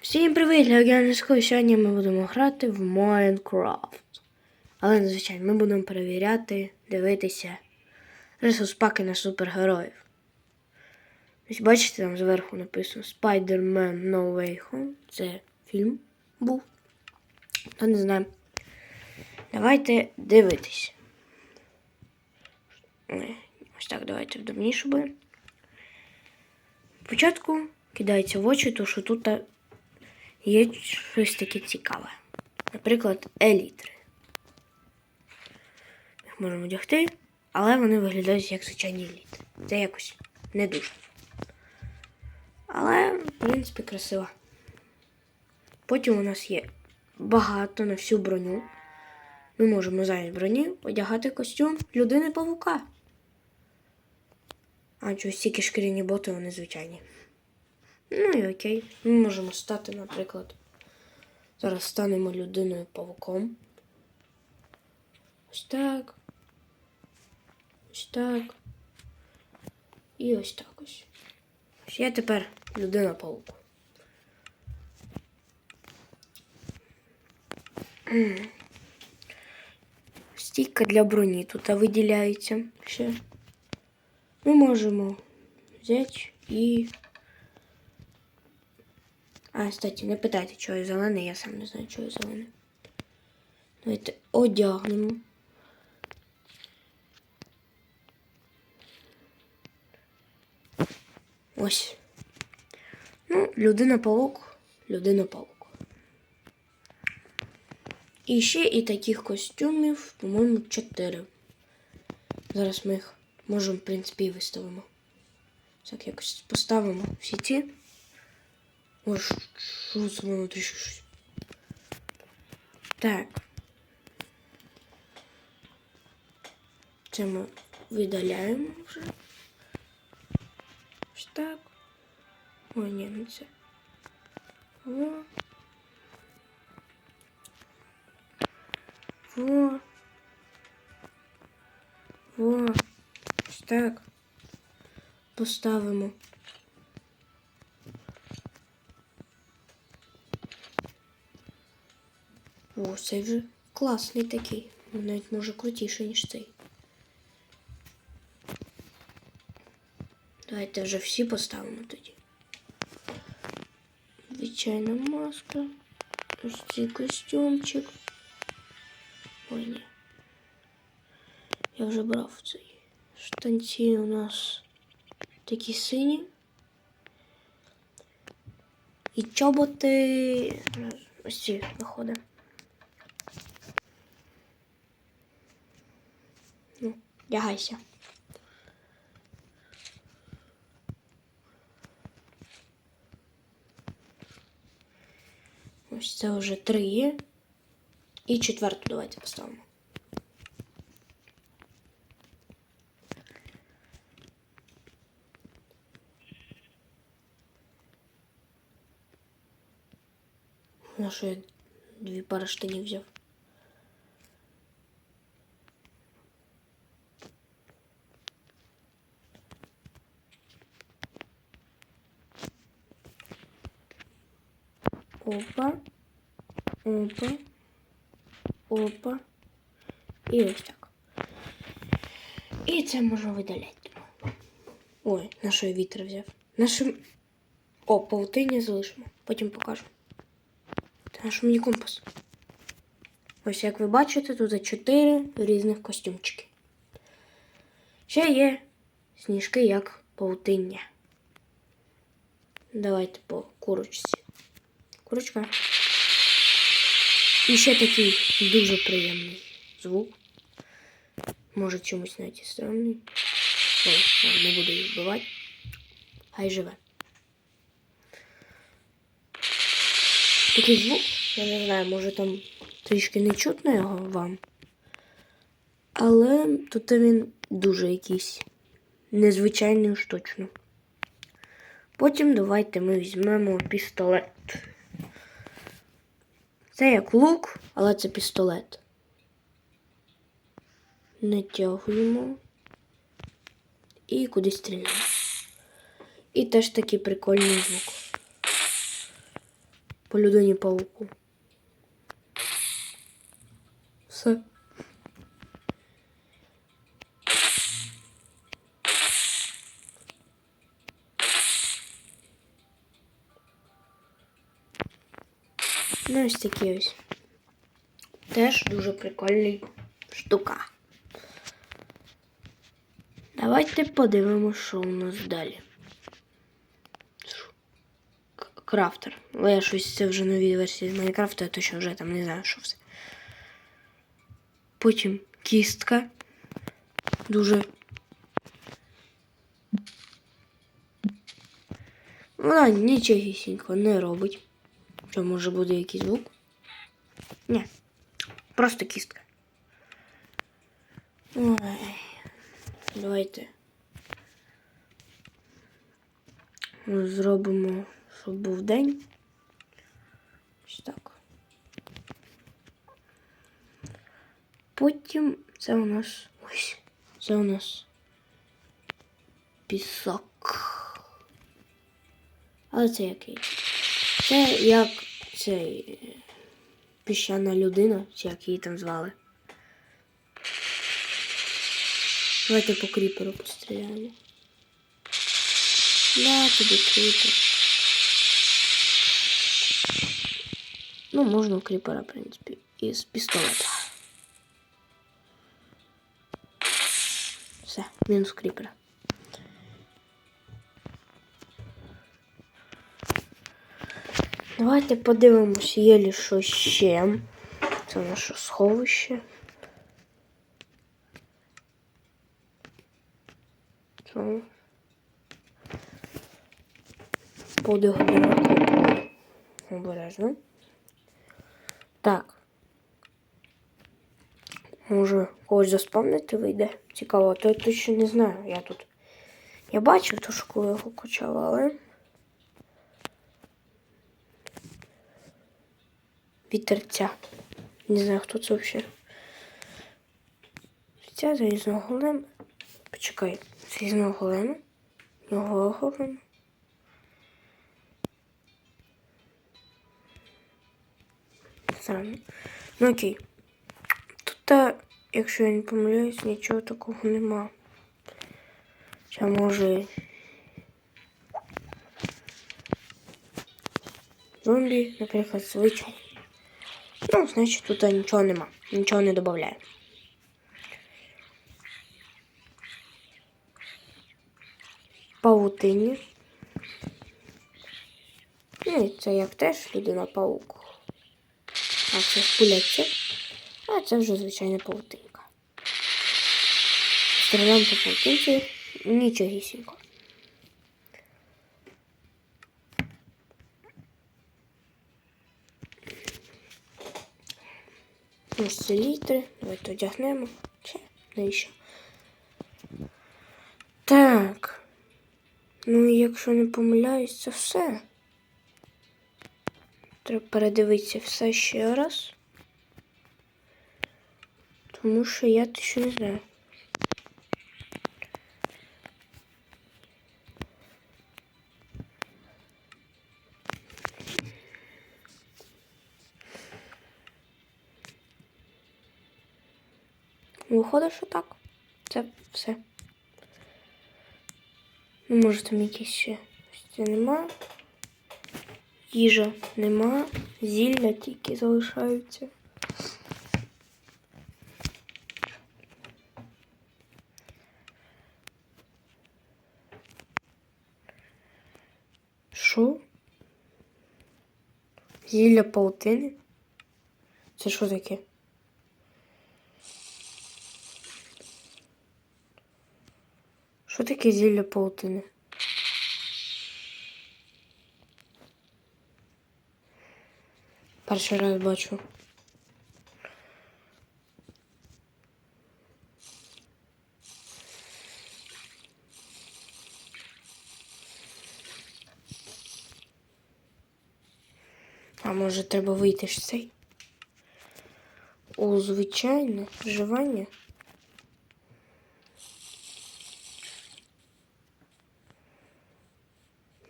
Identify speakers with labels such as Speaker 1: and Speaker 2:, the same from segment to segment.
Speaker 1: Всім привіт, Легіонську. Сьогодні ми будемо грати в Майнкрафт. Але, звичайно, ми будемо перевіряти, дивитися ресурс паки на супергероїв. Ось бачите, там зверху написано Spider-Man No Way Home. Це фільм був. Хто не знає. Давайте дивитися. Ось так, давайте вдобніше буде. Спочатку кидається в очі, то що тут є щось таке цікаве. Наприклад, елітри. Їх можемо одягти, але вони виглядають як звичайні елітри. Це якось не дуже. Але, в принципі, красиво. Потім у нас є багато на всю броню. Ми можемо замість броні одягати костюм людини павука. А чогось тільки шкіряні боти, вони звичайні. Ну і окей. Ми можемо стати, наприклад. Зараз станемо людиною павуком. Ось так. Ось так. І ось так ось. Ось я тепер людина павук. Стійка для броні тут виділяється ще. Ми можемо взяти і. А, кстати, не питайте, чого я зелений, я сам не знаю, чого я зелений. Давайте одягнемо. Ось. Ну, людина-паук, людина-паук. І ще і таких костюмів, по-моєму, 4. Зараз ми їх можемо, в принципі, і виставимо. Так, якось поставимо всі ці. Ось, що це. Так. Це ми видаляємо вже. Ось так. Ой, ні, не це. Во. Во. Во. Ось так. Поставимо. О, цей вже класний такий. Навіть може крутіший, ніж цей. Давайте вже всі поставимо тоді. Звичайна маска. Ось цей костюмчик. Ой, ні. Я вже брав цей. Штанці у нас такі сині. І чоботи. Ось ці виходить. Ну, лягайся. Ось це вже три є. І четверту давайте поставимо. На що я дві пари штанів взяв? Опа. Опа. Опа. І ось так. І це можна видаляти. Ой, на що я вітер взяв? На. О, павутині залишимо. Потім покажу. Та на що мені компас? Ось як ви бачите, тут чотири різних костюмчики. Ще є сніжки як павутиння. Давайте по курочці. Курочка. І ще такий дуже приємний звук. Може чомусь навіть і странний. Не буду її вбивати. Хай живе. Такий звук, я не знаю, може там трішки не чутно його вам. Але тут він дуже якийсь незвичайний уж точно. Потім давайте ми візьмемо пістолет. Це як лук, але це пістолет. Натягуємо і кудись стріляємо. І теж такий прикольний звук. по людині пауку. Все. Ну, ось такі ось. Теж дуже прикольний штука. Давайте подивимося, що у нас далі. Крафтер. Але я щось це вже нові версії з Майнкрафта, я точно вже там не знаю, що все. Потім кістка. Дуже. Вона нічогісінько не робить. Що може буде якийсь звук? Ні. Просто кістка. Ой. Давайте. Зробимо, щоб був день. Ось так. Потім це у нас ось. Це у нас пісок. Але це який? Це як цей піщана людина, чи як її там звали. Давайте по кріперу постріляємо. Да, тобі кріпер. Ну, можна кріпера, в принципі, із пістолета. Все, мінус кріпера. Давайте подивимось, є ли що ще. Це наше сховище. Це година обережно. Так. Може, когось заспавнити вийде. Цікаво, то я точно не знаю. Я тут. Я бачив ту школу його качала, але. Вітерця. Не знаю, хто це взагалі. Ця залізного голема. Почекай, залізного голема. Його голема. Странно. Ну окей. Тут, якщо я не помиляюсь, нічого такого нема. Чи може. Зомбі, наприклад, звичайні. Ну, значить, тут нічого нема. Нічого не додаю. Павутині. Ну, і це як теж людина паук. А це пуляться. А це вже звичайна павутинка. Стріляємо по павутинці. Нічогісінько. Ось це літри. Давайте одягнемо. Чи навіщо? Так. Ну, і якщо не помиляюсь, це все. Треба передивитися все ще раз. Тому що я те ще не знаю. Виходить, що так. Це все. Ну, може там якісь ще це нема. Їжа нема. Зілля тільки залишаються. Що? Зілля паутини? Це що таке? Що таке зілля паутини? Перший раз бачу. А може треба вийти ж цей? У звичайне вживання?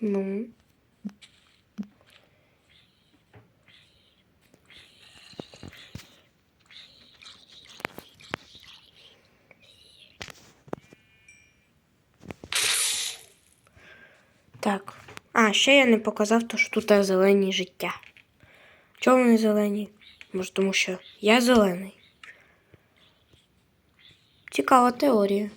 Speaker 1: Ну. Так. А, ще я не показав, то, що тут зелені життя. Чому вони зелені? Може, тому що я зелений. Цікава теорія.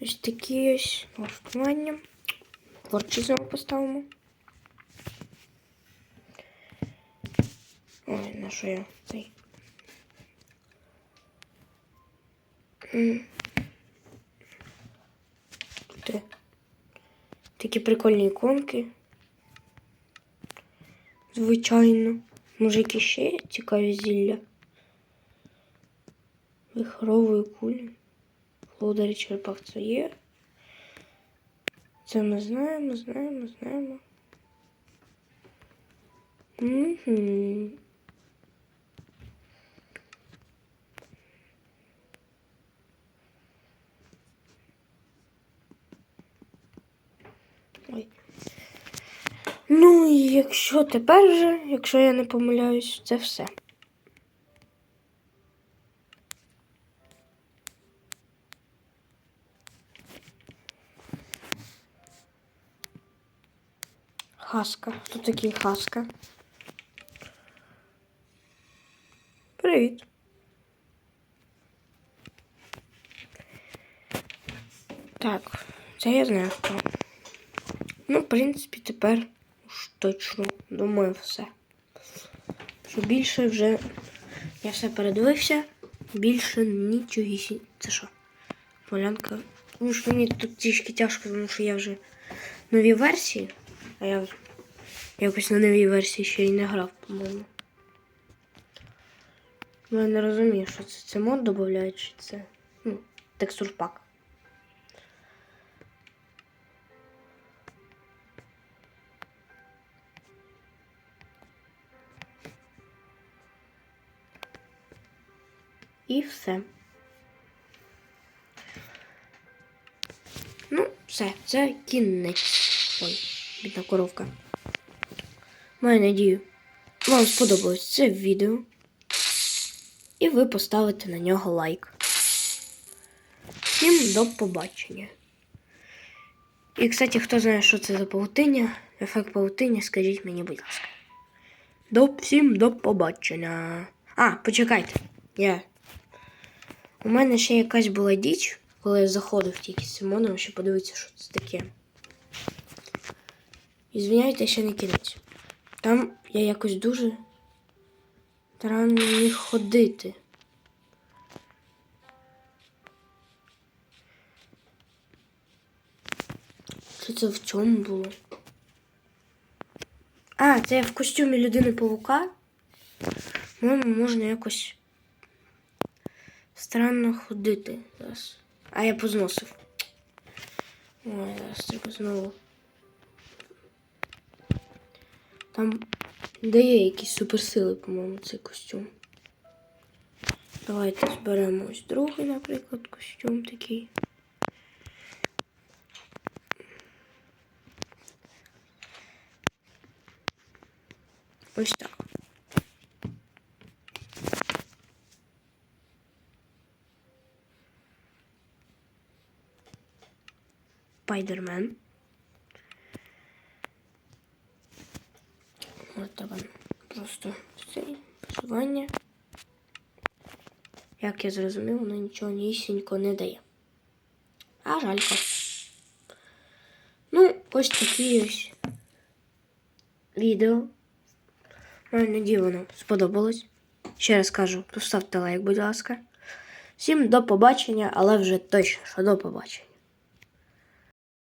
Speaker 1: Ось такі ось налаштування. Творчі знову поставимо. Ой, на що я цей. Тут такі прикольні іконки. Звичайно. Які ще цікаві зілля. Вихорової кулі. Володарі черепах це є. Це ми знаємо, знаємо, знаємо. Угу. Ну і якщо тепер вже, якщо я не помиляюсь, це все. Хаска. Хто такий хаска? Привіт. Так, це я знаю хто. Ну, в принципі, тепер точно думаю все. Що більше вже я все передивився, більше нічого. Це що? Полянка. Ну ж мені тут трішки тяжко, тому що я вже нові версії, а я якось на новій версії ще й не грав, по-моєму. Я не розумію, що це, це мод додають, чи це ну, текстурпак. І все. Ну, все, це кінець. Ой, бідна коровка. Маю надію, вам сподобалось це відео. І ви поставите на нього лайк. Всім до побачення. І, кстати, хто знає, що це за павутиння, ефект павутиння, скажіть мені, будь ласка. До всім до побачення. А, почекайте. Я. У мене ще якась була діч, коли я заходив тільки з Симоном, щоб подивитися, що це таке. І звиняйте, ще не кінець. Там я якось дуже странно міг ходити. Що це в чому було? А, це я в костюмі людини павука. Моєму можна якось странно ходити зараз. А я позносив. Ой, зараз треба знову. Там дає якісь суперсили, по-моєму, цей костюм. Давайте зберемо ось другий, наприклад, костюм такий. Ось так. Спайдермен. От тебе просто цей посування. Як я зрозумів, воно нічого нісінько не дає. А жалько. Ну, ось такі ось відео. Надію, воно сподобалось. Ще раз кажу, поставте лайк, будь ласка. Всім до побачення, але вже точно, що до побачення.